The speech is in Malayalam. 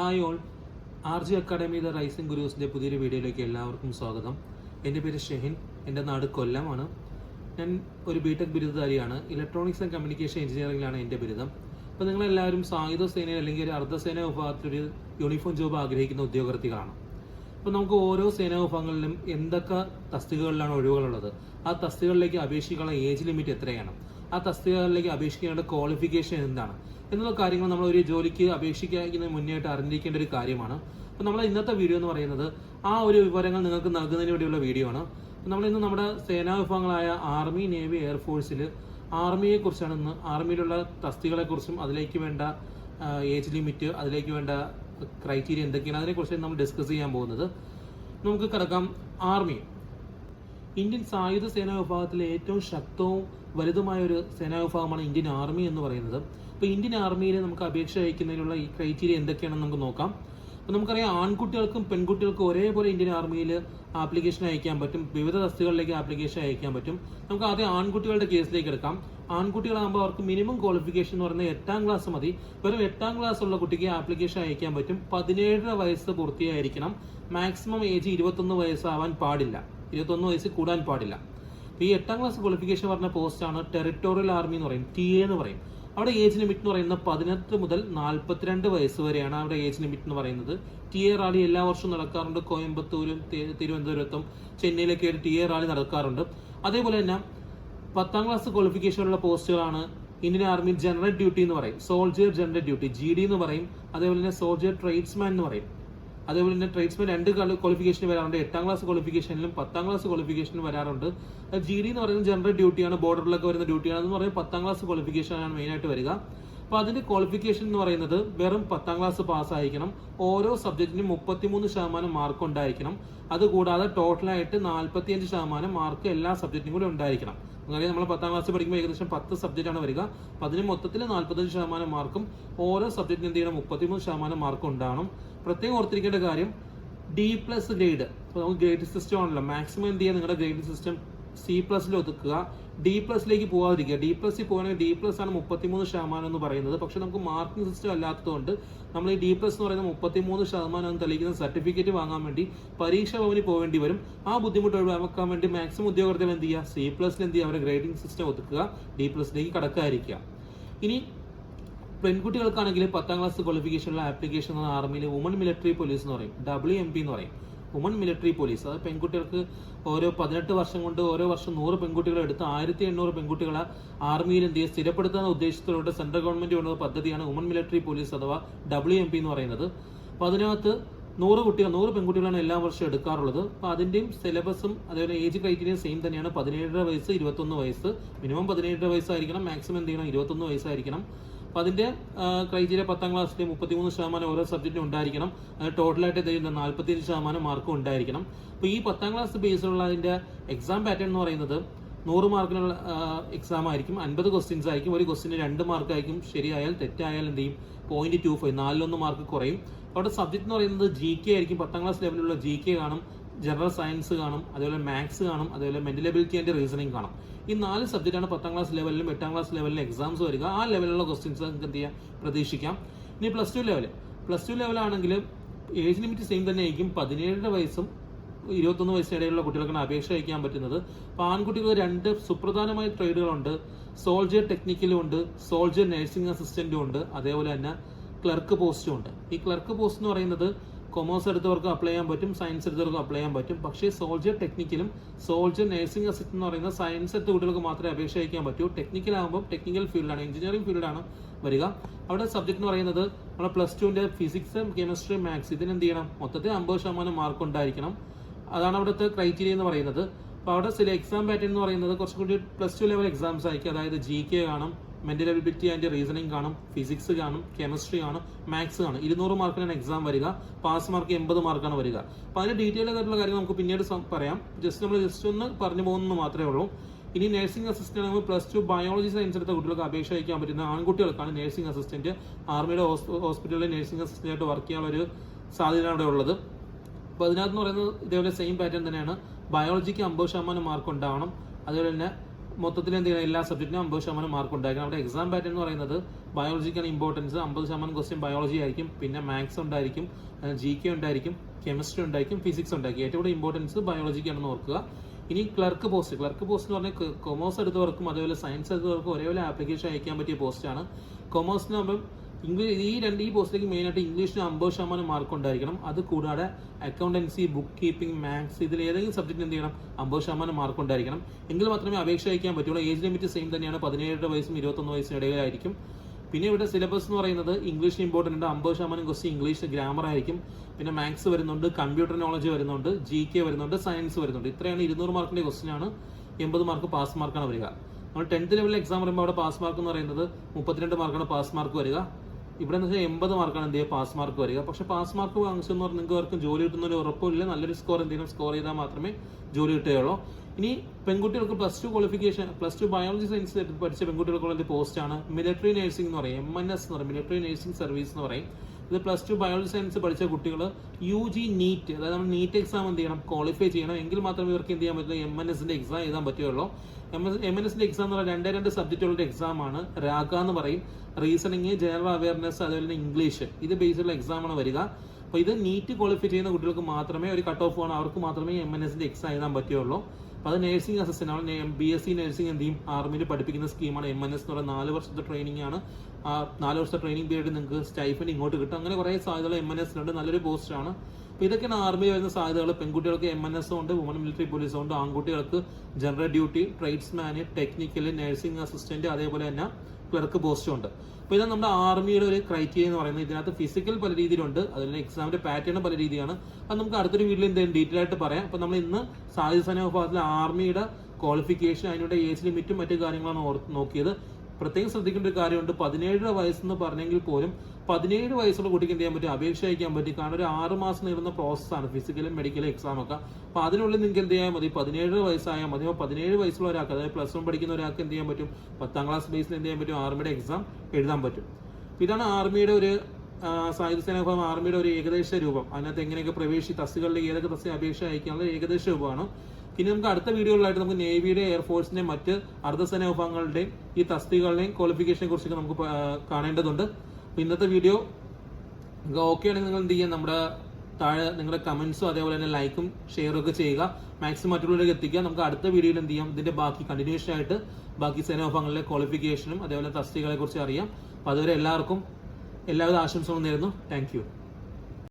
Hi all R G academy the rising ഗുരുസിന്റെ പുതിയൊരു വീഡിയോയിലേക്ക് എല്ലാവർക്കും സ്വാഗതം. എന്റെ പേര് ഷെഹിൻ. എന്റെ നാട് കൊല്ലമാണ്. ഞാൻ ഒരു ബിടെക് ബിരുദധാരിയാണ്. ഇലക്ട്രോണിക്സ് ആൻഡ് കമ്മ്യൂണിക്കേഷൻ എഞ്ചിനീയറിംഗിലാണ് എന്റെ ബിരുദം. അപ്പോൾ നിങ്ങളെല്ലാവരും സായുധ സേനയിൽ അല്ലെങ്കിൽ ഒരു അർദ്ധസേന വിഭാഗത്തിലൊരു യൂണിഫോം ജോബ് ആഗ്രഹിക്കുന്ന ഉദ്യോഗാർത്ഥികളാണ്. അപ്പോൾ നമുക്ക് ഓരോ സേനാ വിഭാഗങ്ങളിലും എന്തൊക്കെ തസ്തികകളിലാണ് ഒഴിവുകളുള്ളത്? ആ തസ്തികകളിലേക്ക് അപേക്ഷിക്കാനുള്ള ഏജ് ലിമിറ്റ് എത്രയാണ്? ആ തസ്തികകളിലേക്ക് അപേക്ഷിക്കേണ്ട ക്വാളിഫിക്കേഷൻ എന്താണ്? എന്നുള്ള കാര്യങ്ങൾ നമ്മൾ ഒരു ജോലിക്ക് അപേക്ഷിക്കുന്നതിന് മുന്നേയായിട്ട് അറിഞ്ഞിരിക്കേണ്ട ഒരു കാര്യമാണ്. അപ്പോൾ നമ്മളെ ഇന്നത്തെ വീഡിയോ എന്ന് പറയുന്നത് ആ ഒരു വിവരങ്ങൾ നിങ്ങൾക്ക് നൽകുന്നതിന് വേണ്ടിയുള്ള വീഡിയോ ആണ്. നമ്മൾ ഇന്ന് നമ്മുടെ സേനാ വിഭാഗങ്ങളായ ആർമി നേവി എയർഫോഴ്സിൽ ആർമിയെ കുറിച്ചാണ് ഇന്ന് ആർമിയിലുള്ള തസ്തികളെ കുറിച്ചും അതിലേക്ക് വേണ്ട ഏജ് ലിമിറ്റ് അതിലേക്ക് വേണ്ട ക്രൈറ്റീരിയ എന്തൊക്കെയാണ് അതിനെക്കുറിച്ച് നമ്മൾ ഡിസ്കസ് ചെയ്യാൻ പോകുന്നത്. നമുക്ക് കിടക്കാം ആർമി ഇന്ത്യൻ സായുധ സേനാ വിഭാഗത്തിലെ ഏറ്റവും ശക്തവും വലുതുമായ ഒരു സേനാ വിഭാഗമാണ് ഇന്ത്യൻ ആർമി എന്ന് പറയുന്നത്. അപ്പോൾ ഇന്ത്യൻ ആർമിയിൽ നമുക്ക് അപേക്ഷ അയക്കുന്നതിനുള്ള ഈ ക്രൈറ്റീരിയ എന്തൊക്കെയാണെന്ന് നമുക്ക് നോക്കാം. അപ്പോൾ നമുക്കറിയാം ആൺകുട്ടികൾക്കും പെൺകുട്ടികൾക്കും ഒരേപോലെ ഇന്ത്യൻ ആർമിയിൽ ആപ്ലിക്കേഷൻ അയക്കാൻ പറ്റും. വിവിധ തസ്തികളിലേക്ക് ആപ്ലിക്കേഷൻ അയക്കാൻ പറ്റും. നമുക്ക് ആദ്യം ആൺകുട്ടികളുടെ കേസിലേക്ക് എടുക്കാം. ആൺകുട്ടികളാകുമ്പോൾ അവർക്ക് മിനിമം ക്വാളിഫിക്കേഷൻ എന്ന് പറയുന്നത് എട്ടാം ക്ലാസ് മതി. വെറും എട്ടാം ക്ലാസ് ഉള്ള കുട്ടിക്ക് ആപ്ലിക്കേഷൻ അയക്കാൻ പറ്റും. പതിനേഴര വയസ്സ് പൂർത്തിയായിരിക്കണം. മാക്സിമം ഏജ് ഇരുപത്തൊന്ന് വയസ്സാവാൻ പാടില്ല. ഇരുപത്തൊന്ന് വയസ്സ് കൂടാൻ പാടില്ല. ഈ എട്ടാം ക്ലാസ് ക്വാളിഫിക്കേഷൻ പറഞ്ഞ പോസ്റ്റാണ് ടെറിട്ടോറിയൽ ആർമി എന്ന് പറയും. ടി എന്ന് പറയും. അവിടെ ഏജ് ലിമിറ്റ് എന്ന് പറയുന്നത് പതിനെട്ട് മുതൽ നാൽപ്പത്തിരണ്ട് വയസ്സ് വരെയാണ് അവിടെ ഏജ് ലിമിറ്റ് എന്ന് പറയുന്നത്. ടി എ റാലി എല്ലാ വർഷവും നടക്കാറുണ്ട്. കോയമ്പത്തൂരും തിരുവനന്തപുരത്തും ചെന്നൈയിലൊക്കെ ഒരു ടി എ റാലി നടക്കാറുണ്ട്. അതേപോലെ തന്നെ പത്താം ക്ലാസ് ക്വാളിഫിക്കേഷനുള്ള പോസ്റ്റുകളാണ് ഇന്ത്യൻ ആർമി ജനറൽ ഡ്യൂട്ടി എന്ന് പറയും. Soldier general duty G D എന്ന് പറയും. അതേപോലെ തന്നെ സോൾജിയർ ട്രേഡ്സ്മാൻ എന്ന് പറയും. അതേപോലെ തന്നെ ട്രേഡ്സ്മാൻ രണ്ട് ക്വാളിഫിക്കേഷൻ വരാറുണ്ട്. എട്ടാം ക്ലാസ് ക്വാളിഫിക്കേഷനിലും പത്താം ക്ലാസ് ക്വാളിഫിക്കേഷൻ വരാറുണ്ട്. ജി ഡി എന്ന് പറയുന്നത് ജനറൽ ഡ്യൂട്ടിയാണ് ബോർഡറിലൊക്കെ വരുന്ന ഡ്യൂട്ടിയാണ് എന്ന് പറയുന്നത് പത്താം ക്ലാസ് ക്വാളിഫിക്കേഷനാണ് മെയിനായിട്ട് വരിക. അപ്പോൾ അതിന്റെ ക്വാളിഫിക്കേഷൻ എന്ന് പറയുന്നത് വെറും പത്താം ക്ലാസ് പാസ്സായിരിക്കണം ഓരോ സബ്ജക്റ്റിനും മുപ്പത്തിമൂന്ന് ശതമാനം മാർക്ക് ഉണ്ടായിരിക്കണം. അതുകൂടാതെ ടോട്ടലായിട്ട് നാൽപ്പത്തിയഞ്ച് ശതമാനം മാർക്ക് എല്ലാ സബ്ജക്റ്റിനും കൂടി ഉണ്ടായിരിക്കണം. അങ്ങനെ നമ്മൾ പത്താം ക്ലാസ് പഠിക്കുമ്പോൾ ഏകദേശം പത്ത് സബ്ജക്റ്റ് ആണ് വരിക. അപ്പം അതിന് മൊത്തത്തിൽ നാൽപ്പത്തഞ്ച് ശതമാനം മാർക്കും ഓരോ സബ്ജക്റ്റിന് എന്ത് ചെയ്യണം? മുപ്പത്തിമൂന്ന് ശതമാനം മാർക്കും ഉണ്ടാവണം. പ്രത്യേകം ഓർത്തിരിക്കേണ്ട കാര്യം ഡി പ്ലസ് ഗ്രേഡ് ഇപ്പോൾ നമുക്ക് ഗ്രേഡ് സിസ്റ്റം ആണല്ലോ. മാക്സിമം എന്ത് ചെയ്യുക? നിങ്ങളുടെ ഗ്രേഡ് സിസ്റ്റം സി പ്ലസിൽ ഒതുക്കുക. ഡി പ്ലസിലേക്ക് പോകാതിരിക്കുക ഡി പ്ലസിൽ പോകണമെങ്കിൽ ഡി പ്ലസ് ആണ് മുപ്പത്തിമൂന്ന് ശതമാനം എന്ന് പറയുന്നത്. പക്ഷെ നമുക്ക് മാർക്കിംഗ് സിസ്റ്റം അല്ലാത്തതുകൊണ്ട് നമ്മൾ ഈ ഡി പ്ലസ് എന്ന് പറയുന്ന മുപ്പത്തിമൂന്ന് ശതമാനം എന്ന് തെളിയിക്കുന്ന സർട്ടിഫിക്കറ്റ് വാങ്ങാൻ വേണ്ടി പരീക്ഷ ഭവനിൽ പോകേണ്ടി വരും. ആ ബുദ്ധിമുട്ട് ഒഴിവാക്കാൻ വേണ്ടി മാക്സിമം ഉദ്യോഗാർത്ഥികൾ എന്ത് ചെയ്യുക? സി പ്ലസിൽ എന്ത് ചെയ്യുക? അവരുടെ ഗ്രേഡിംഗ് സിസ്റ്റം ഒതുക്കുക. ഡി പ്ലസിലേക്ക് കടക്കാതിരിക്കുക. ഇനി പെൺകുട്ടികൾക്കാണെങ്കിൽ പത്താം ക്ലാസ് ക്വാളിഫിക്കേഷനുള്ള ആപ്ലിക്കേഷൻ എന്ന ആർമിയിൽ വുമൺ മിലിറ്ററി പോലീസ് എന്ന് പറയും. ഡബ്ല്യു എം പി എന്ന് പറയും. വുമൺ മിലിറ്ററി പോലീസ് അത് പെൺകുട്ടികൾക്ക് ഓരോ പതിനെട്ട് വർഷം കൊണ്ട് ഓരോ വർഷം നൂറ് പെൺകുട്ടികളെ എടുത്ത് ആയിരത്തി എണ്ണൂറ് പെൺകുട്ടികളെ ആർമിയിൽ എന്ത് ചെയ്യുക സ്ഥിരപ്പെടുത്തുന്ന ഉദ്ദേശത്തിലൂടെ സെൻട്രൽ ഗവൺമെന്റ് കൊണ്ടുള്ള പദ്ധതിയാണ് വുമൺ മിലിറ്ററി പോലീസ് അഥവാ ഡബ്ല്യു എം പി എന്ന് പറയുന്നത്. അപ്പോൾ അതിനകത്ത് നൂറ് കുട്ടികൾ നൂറ് പെൺകുട്ടികളാണ് എല്ലാ വർഷവും എടുക്കാറുള്ളത്. അപ്പോൾ അതിന്റെയും സിലബസും അതേപോലെ ഏജ് ക്രൈറ്റീരിയ സെയിം തന്നെയാണ്. പതിനേഴര വയസ്സ് ഇരുപത്തൊന്ന് വയസ്സ്. മിനിമം പതിനേഴര വയസ്സായിരിക്കണം. മാക്സിമം എന്ത് ചെയ്യണം? ഇരുപത്തൊന്ന് വയസ്സായിരിക്കണം. അപ്പോൾ അതിന്റെ ക്രൈറ്റീരിയ പത്താം ക്ലാസ്സിൽ മുപ്പത്തിമൂന്ന് ശതമാനം ഓരോ സബ്ജക്റ്റും ഉണ്ടായിരിക്കണം. അത് ടോട്ടലായിട്ട് തരുന്ന നാൽപ്പത്തിയഞ്ച് ശതമാനം മാർക്കും ഉണ്ടായിരിക്കണം. അപ്പോൾ ഈ പത്താം ക്ലാസ് ബേസിലുള്ള അതിന്റെ എക്സാം പാറ്റേൺ എന്ന് പറയുന്നത് നൂറ് മാർക്കിനുള്ള എക്സാം ആയിരിക്കും അൻപത് ക്വസ്റ്റ്യൻസ് ആയിരിക്കും ഒരു ക്വസ്റ്റിന് രണ്ട് മാർക്ക് ആയിരിക്കും ശരിയായാൽ തെറ്റായാൽ എന്ത് ചെയ്യും? പോയിന്റ് ടു ഫൈവ് നാലിലൊന്ന് മാർക്ക് കുറയും. അവിടെ സബ്ജക്റ്റ് എന്ന് പറയുന്നത് ജി കെ ആയിരിക്കും പത്താം ക്ലാസ് ലെവലിലുള്ള ജി കെ കാണും. ജനറൽ സയൻസ് കാണും അതേപോലെ മാത്സ് കാണും അതേപോലെ മെന്റൽ എബിലിറ്റി ആൻഡ് റീസണിങ് കാണും. ഈ നാല് സബ്ജക്റ്റാണ് പത്താം ക്ലാസ് ലെവലിലും എട്ടാം ക്ലാസ് ലെവലിലും എക്സാംസ് വരിക. ആ ലെവലിലുള്ള ക്വസ്റ്റ്യൻസ് നമുക്ക് എന്ത് ചെയ്യാം? പ്രതീക്ഷിക്കാം. ഇനി plus two level plus two ലെവലാണെങ്കിൽ age limit same തന്നെ ആയിരിക്കും. പതിനേഴര വയസ്സും ഇരുപത്തൊന്ന് വയസ്സിനിടയിലുള്ള കുട്ടികൾക്കാണ് അപേക്ഷ അയക്കാൻ പറ്റുന്നത്. അപ്പോൾ ആൺകുട്ടികൾ രണ്ട് സുപ്രധാനമായ ട്രേഡുകളുണ്ട് സോൾജിയർ ടെക്നിക്കലും ഉണ്ട്. സോൾജിയർ നഴ്സിംഗ് അസിസ്റ്റന്റും ഉണ്ട്. അതേപോലെ തന്നെ ക്ലർക്ക് പോസ്റ്റും ഉണ്ട്. ഈ ക്ലർക്ക് പോസ്റ്റ് എന്ന് പറയുന്നത് കൊമേഴ്സ് എടുത്തവർക്കും അപ്ലൈ ചെയ്യാൻ പറ്റും സയൻസ് എടുത്തവർക്കും അപ്ലൈ ചെയ്യാൻ പറ്റും. പക്ഷേ സോൾജർ ടെക്നിക്കലും സോൾജർ നഴ്സിംഗ് അസിസ്റ്റന്റ് എന്ന് പറയുന്ന സയൻസ് എടുത്ത കുട്ടികൾക്ക് മാത്രമേ അപേക്ഷ അയക്കാൻ പറ്റൂ. ടെക്നിക്കൽ ആകുമ്പോൾ ടെക്നിക്കൽ ഫീൽഡാണ് എഞ്ചിനീയറിംഗ് ഫീൽഡാണ് വരിക. അവിടെ സബ്ജക്ട് എന്ന് പറയുന്നത് നമ്മുടെ പ്ലസ് ടുവിന്റെ ഫിസിക്സ് കെമിസ്ട്രി മാത്സ് ഇതിന് എന്ത് ചെയ്യണം? മൊത്തത്തിൽ അമ്പത് ശതമാനം മാർക്ക് ഉണ്ടായിരിക്കണം. അതാണ് അവിടുത്തെ ക്രൈറ്റീരിയ എന്ന് പറയുന്നത്. അപ്പോൾ അവിടെ ചില എക്സാം പാറ്റേൺ എന്ന് പറയുന്നത് കുറച്ചുകൂടി പ്ലസ് ടു ലെവൽ എക്സാംസ് ആയിരിക്കും. അതായത് ജി കെ കാണും മെന്റൽ എബിലിറ്റി ആൻഡ് റീസണിങ് കാണും ഫിസിക്സ് കാണും കെമിസ്ട്രി കാണും മാത്സ് കാണും. ഇരുന്നൂറ് മാർക്കിനാണ് എക്സാം വരിക പാസ് മാർക്ക് എൺപത് മാർക്കാണ് വരിക. അപ്പോൾ അതിന്റെ ഡീറ്റെയിൽ ആയിട്ടുള്ള കാര്യം നമുക്ക് പിന്നീട് പറയാം. ജസ്റ്റ് നമ്മൾ ജസ്റ്റ് ഒന്ന് പറഞ്ഞു പോകുന്നു മാത്രമേ ഉള്ളൂ. ഇനി നഴ്സിംഗ് അസിസ്റ്റന്റ് നമ്മൾ പ്ലസ് ടു ബയോളജി സയൻസ് എടുത്ത കുട്ടികൾക്ക് അപേക്ഷ അയക്കാൻ പറ്റുന്ന ആൺകുട്ടികൾക്കാണ് നഴ്സിംഗ് അസിസ്റ്റന്റ് ആർമിയുടെ ഹോസ്പിറ്റലിൽ നഴ്സിംഗ് അസിസ്റ്റന്റ് ആയിട്ട് വർക്ക് ചെയ്യാനുള്ള ഒരു സാധ്യത അവിടെ ഉള്ളത്. അപ്പോൾ അതിനകത്ത് പറയുന്നത് ഇതേപോലെ സെയിം പാറ്റേൺ തന്നെയാണ്. ബയോളജിക്ക് അമ്പത് ശതമാനം മാർക്ക് ഉണ്ടാവണം. അതുപോലെ തന്നെ മൊത്തത്തിൽ എന്ത് ചെയ്യണം? എല്ലാ സബ്ജക്റ്റിനും അമ്പത് ശതമാനം മാർക്ക് ഉണ്ടായിരിക്കണം. അവിടെ എക്സാം പാറ്റേൺ എന്ന് പറയുന്നത് ബയോളജിക്കാണ് ഇമ്പോർട്ടൻസ് അമ്പത് ശതമാനം ക്വസ്റ്റ്യൻ ബയോളജി ആയിരിക്കും. പിന്നെ മാത്സ് ഉണ്ടായിരിക്കും. ജി കെ ഉണ്ടായിരിക്കും. കെമിസ്ട്രി ഉണ്ടായിരിക്കും. ഫിസിക്സ് ഉണ്ടായിരിക്കും. ഏറ്റവും കൂടുതൽ ഇമ്പോർട്ടൻസ് ബയോളജിക്കാണെന്ന് ഓർക്കുക. ഇനി ക്ലർക്ക് പോസ്റ്റ് ക്ലർക്ക് പോസ്റ്റ് എന്ന് പറഞ്ഞാൽ കൊമേഴ്സ് എടുത്തവർക്കും അതേപോലെ സയൻസ് എടുത്തവർക്കും ഒരേപോലെ ആപ്ലിക്കേഷൻ അയക്കാൻ പറ്റിയ പോസ്റ്റാണ് കൊമേഴ്സിന് നമ്മൾ ഇംഗ്ലീഷ് ഈ രണ്ട് ഈ പോസ്റ്റിലേക്ക് മെയിനായിട്ട് ഇംഗ്ലീഷിന് അമ്പത് ശതമാനം മാർക്ക് ഉണ്ടായിരിക്കണം. അത് കൂടാതെ അക്കൗണ്ടൻസി ബുക്ക് കീപ്പിംഗ് മാത്സ് ഇതിൽ ഏതെങ്കിലും സബ്ജക്റ്റ് എന്ത് ചെയ്യണം? അമ്പത് ശതമാനം മാർക്ക് ഉണ്ടായിരിക്കണം. എങ്കിൽ മാത്രമേ അപേക്ഷ അയക്കാൻ പറ്റുള്ളൂ. ഏജ് ലിമിറ്റ് സെയിം തന്നെയാണ്. പതിനേഴ് വയസ്സും ഇരുപത്തൊന്ന് വയസ്സിന് ഇടയിലായിരിക്കും. പിന്നെ ഇവിടെ സിലബസ് എന്ന് പറയുന്നത് ഇംഗ്ലീഷ് ഇമ്പോർട്ടന്റ് ഉണ്ട്. അമ്പത് ശതമാനം ക്വസ്റ്റ്യൻ ഇംഗ്ലീഷ് ഗ്രാമർ ആയിരിക്കും. പിന്നെ മാത്സ് വരുന്നുണ്ട് കമ്പ്യൂട്ടർ നോളജ് വരുന്നുണ്ട് ജി കെ വരുന്നുണ്ട് സയൻസ് വരുന്നുണ്ട്. ഇത്രയാണ് ഇരുന്നൂറ് മാർക്കിന്റെ ക്വസ്റ്റ്യൻ ആണ്. എൺപത് മാർക്ക് പാസ് മാർക്കാണ് വരിക. നമ്മൾ ടെൻത്ത് ലെവലിൽ എക്സാം വരുമ്പോൾ അവിടെ പാസ് മാർക്ക് എന്ന് പറയുന്നത് മുപ്പത്തിരണ്ട് മാർക്കാണ് പാസ് മാർക്ക് വരിക. ഇവിടെ എന്ന് വെച്ചാൽ എൺപത് മാർക്കാണ് എന്ത് ചെയ്യുക പാസ് മാർക്ക് വരിക. പക്ഷേ പാസ് മാർക്ക് വാങ്ങിച്ചെന്ന് പറഞ്ഞാൽ നിങ്ങൾക്ക് ആർക്കും ജോലി കിട്ടുന്ന ഒരു ഉറപ്പില്ല നല്ലൊരു സ്കോർ എന്തെങ്കിലും സ്കോർ ചെയ്താൽ മാത്രമേ ജോലി കിട്ടുകയുള്ളൂ. ഇനി പെൺകുട്ടികൾക്ക് plus two qualification plus two biology science പഠിച്ച പെൺകുട്ടികൾക്കുള്ള ഒരു പോസ്റ്റാണ് മിലിറ്ററി നഴ്സിംഗ് എന്ന് പറയും. എം എൻ എസ് എന്ന് പറയും. മിലിറ്ററി നഴ്സിംഗ് സർവീസ് എന്ന് പറയും. ഇത് പ്ലസ് ടു ബയോളജി സയൻസ് പഠിച്ച കുട്ടികൾ യു ജി നീറ്റ് അതായത് നമ്മൾ നീറ്റ് എക്സാം എന്ത് ചെയ്യണം? ക്വാളിഫൈ ചെയ്യണം. എങ്കിൽ മാത്രമേ ഇവർക്ക് എന്ത് ചെയ്യാൻ പറ്റുള്ളൂ എം എൻ എസിന്റെ എക്സാം എഴുതാൻ പറ്റുകയുള്ളൂ. എം എം എൻ എക്സാം എന്ന് പറഞ്ഞാൽ രണ്ടേ രണ്ട് സബ്ജക്റ്റുകളുടെ എക്സാമാണ് രാഗ എന്ന് പറയും. റീസണിങ് ജനറൽ അവയർനെസ് അതുപോലെ തന്നെ ഇംഗ്ലീഷ് ഇത് ബേസിലുള്ള എക്സാം ആണ് വരിക. അപ്പോൾ ഇത് നീറ്റ് ക്വാളിഫൈ ചെയ്യുന്ന കുട്ടികൾക്ക് മാത്രമേ ഒരു കട്ട് ഓഫ് ആണ്. അവർക്ക് മാത്രമേ എം എൻ എസിന്റെ എക്സാം എഴുതാൻ പറ്റുകയുള്ളൂ. അപ്പോൾ അത് നഴ്സിംഗ് അസിസ്റ്റന്റ് ആണ്. ബി എസ് സി നഴ്സിംഗ് എന്ത് ചെയ്യും? ആർമിയിൽ പഠിപ്പിക്കുന്ന സ്കീമാണ് എം എൻ എസ് എന്ന് പറയുന്ന നാല് വർഷത്തെ ട്രെയിനിങ് ആണ്. ആ നാല് വർഷത്തെ ട്രെയിനിങ് പീരീഡ് നിങ്ങൾക്ക് സ്റ്റൈഫൻ ഇങ്ങോട്ട് കിട്ടും. അങ്ങനെ കുറേ സാധ്യതകൾ എം എൻ എസിനുണ്ട് നല്ലൊരു പോസ്റ്റാണ് അപ്പോൾ ഇതൊക്കെയാണ് ആർമിയിൽ വരുന്ന സാധ്യതകൾ. പെൺകുട്ടികൾക്ക് എം എൻ എസ് ഉണ്ട് വുമൺ മിലിറ്ററി പോലീസ് ഉണ്ട് ആൺകുട്ടികൾക്ക് general duty ട്രേഡ്സ്മാന് technical nursing assistant അതേപോലെ തന്നെ ക്ലർക്ക് പോസ്റ്റും ഉണ്ട് അപ്പോൾ ഇതാണ് നമ്മുടെ ആർമിയുടെ ഒരു ക്രൈറ്റീരിയ എന്ന് പറയുന്നത്. ഇതിനകത്ത് ഫിസിക്കൽ പല രീതിയിലുണ്ട്. അതുപോലെ എക്സാമിന്റെ പാറ്റേൺ പല രീതിയാണ്. അത് നമുക്ക് അടുത്തൊരു വീട്ടിൽ എന്തെങ്കിലും ഡീറ്റെയിൽ ആയിട്ട് പറയാം. അപ്പോൾ നമ്മൾ ഇന്ന് സായുധ സേന വിഭാഗത്തിലെ ആർമിയുടെ ക്വാളിഫിക്കേഷൻ അതിനുള്ള ഏജ് ലിമിറ്റും മറ്റു കാര്യങ്ങളാണ് നോക്കിയത്. പ്രത്യേകം ശ്രദ്ധിക്കേണ്ട ഒരു കാര്യമുണ്ട്. പതിനേഴ് വയസ്സെന്ന് പറഞ്ഞെങ്കിൽ പോലും പതിനേഴ് വയസ്സുള്ള കുട്ടിക്ക് എന്ത് ചെയ്യാൻ പറ്റും? അപേക്ഷ അയക്കാൻ പറ്റും. കാരണം ഒരു ആറ് മാസം നീളുന്ന പ്രോസസ്സാണ് ഫിസിക്കലും മെഡിക്കലും എക്സാം ഒക്കെ. അപ്പോൾ അതിനുള്ളിൽ നിങ്ങൾക്ക് എന്ത് ചെയ്യാൻ മതി? പതിനേഴ് വയസ്സായാൽ മതി. പതിനേഴ് വയസ്സുള്ള ഒരാൾക്ക് അതായത് പ്ലസ് വൺ പഠിക്കുന്ന ഒരാൾക്ക് എന്ത് ചെയ്യാൻ പറ്റും? പത്താം ക്ലാസ് ബേസിൽ എന്ത് ചെയ്യാൻ പറ്റും? ആർമിയുടെ എക്സാം എഴുതാൻ പറ്റും. ഇതാണ് ആർമിയുടെ ഒരു സായുധ സേന വിഭാഗം ആർമിയുടെ ഒരു ഏകദേശ രൂപം. അതിനകത്ത് എങ്ങനെയൊക്കെ പ്രവേശി തസ്തികളിൽ ഏതൊക്കെ തസ്തി അപേക്ഷ അയക്കാനുള്ള ഏകദേശ രൂപമാണ്. ഇനി നമുക്ക് അടുത്ത വീഡിയോകളിലായിട്ട് നമുക്ക് നേവിയുടെ എയർഫോഴ്സിന്റെ മറ്റ് അർദ്ധസേന വിഭാഗങ്ങളുടെയും ഈ തസ്തികളുടെയും ക്വാളിഫിക്കേഷനെ കുറിച്ചൊക്കെ നമുക്ക് കാണേണ്ടതുണ്ട്. അപ്പോൾ ഇന്നത്തെ വീഡിയോ ഓക്കെ ആണെങ്കിൽ നിങ്ങൾ എന്ത് ചെയ്യുക നമ്മുടെ താഴെ നിങ്ങളുടെ കമന്റ്സും അതേപോലെ തന്നെ ലൈക്കും ഷെയറും ഒക്കെ ചെയ്യുക. മാക്സിമം മറ്റുള്ളവരിലേക്ക് എത്തിക്കുക. നമുക്ക് അടുത്ത വീഡിയോയിൽ എന്ത് ചെയ്യാം? ഇതിന്റെ ബാക്കി കണ്ടിന്യൂഷൻ ആയിട്ട് ബാക്കി സേനാ വിഭാഗങ്ങളിലെ ക്വാളിഫിക്കേഷനും അതേപോലെ തസ്തികളെ കുറിച്ച് അറിയാം. അപ്പോൾ അതുവരെ എല്ലാവർക്കും എല്ലാവിധ ആശംസകളും നേരുന്നു. താങ്ക്